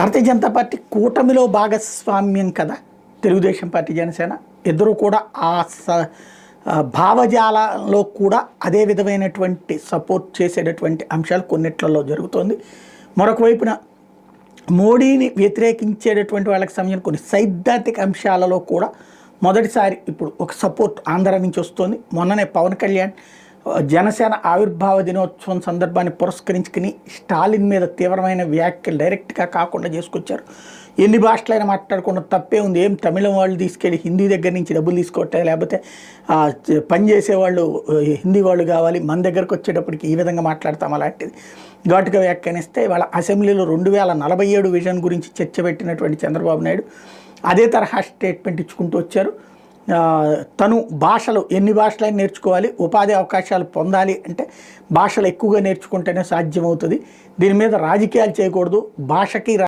Bharatiya Janata party కూటమిలో భాగస్వామ్యం కదా. తెలుగుదేశం పార్టీ జనసేన ఇద్దరు కూడా ఆ స భావజాలలో కూడా అదే విధమైనటువంటి సపోర్ట్ చేసేటటువంటి అంశాలు కొన్నిట్లలో జరుగుతోంది. మరొక వైపున మోడీని వ్యతిరేకించేటటువంటి వాళ్ళకి సంబంధించిన కొన్ని సైద్ధాంతిక అంశాలలో కూడా మొదటిసారి ఇప్పుడు ఒక సపోర్ట్ ఆంధ్ర నుంచి వస్తుంది. మొన్ననే పవన్ కళ్యాణ్ జనసేన ఆవిర్భావ దినోత్సవం సందర్భాన్ని పురస్కరించుకుని స్టాలిన్ మీద తీవ్రమైన వ్యాఖ్యలు డైరెక్ట్గా కాకుండా చేసుకొచ్చారు. ఎన్ని భాషలైనా మాట్లాడకుండా తప్పే ఉంది. ఏం తమిళం వాళ్ళు తీసుకెళ్ళి హిందీ దగ్గర నుంచి డబ్బులు తీసుకోవట్లే లేకపోతే పనిచేసే వాళ్ళు పని హిందీ వాళ్ళు కావాలి మన దగ్గరకు వచ్చేటప్పటికి ఈ విధంగా మాట్లాడతాం అలాంటిది. ఘాటుగా వ్యాఖ్యానిస్తే వాళ్ళ అసెంబ్లీలో రెండు వేల నలభై ఏడు విజన్ గురించి చర్చ పెట్టినటువంటి చంద్రబాబు నాయుడు అదే తరహా స్టేట్మెంట్ ఇచ్చుకుంటూ వచ్చారు. తను భాషలు ఎన్ని భాషలైనా నేర్చుకోవాలి ఉపాధి అవకాశాలు పొందాలి అంటే భాషలు ఎక్కువగా నేర్చుకుంటేనే సాధ్యమవుతుంది. దీని మీద రాజకీయాలు చేయకూడదు భాషకి